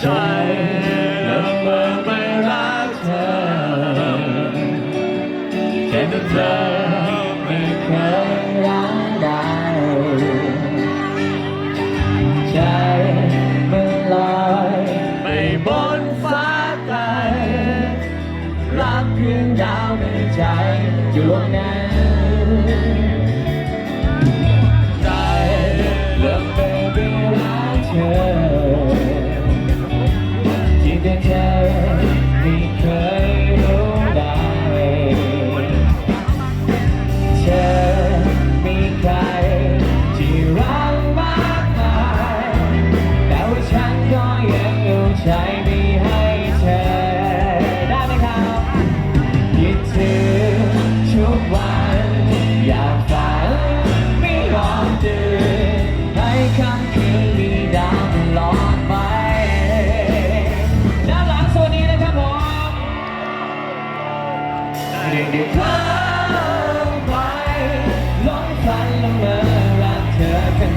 ใจและไม่รักเธอแค่เธอ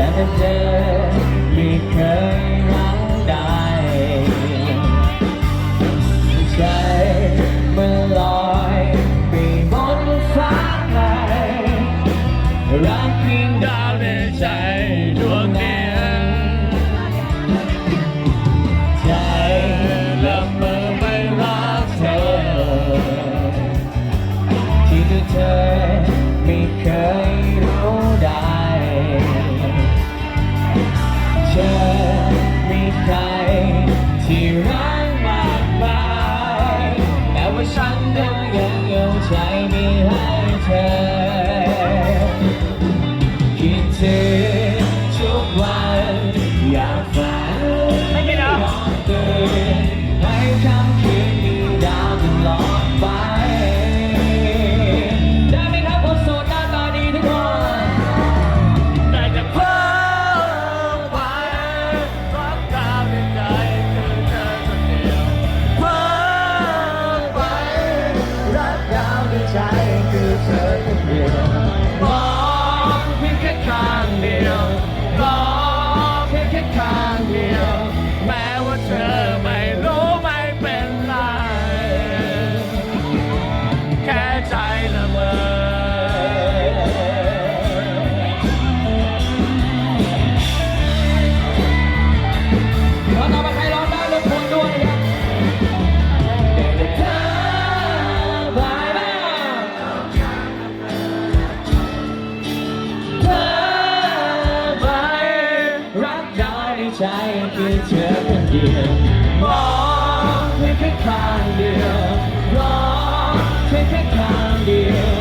แต่เธอไม่เคยรักได้ใจเมื่อลอยไปบนฟ้าไกลรักเพียงดาวในใจดวงเดียวใจละเมอไม่รักเธอ ที่เธอไม่เคย come here. คือเธอคนเดียวมองเพียงแค่ทางเดียวมองเพียงแค่ทางเดียว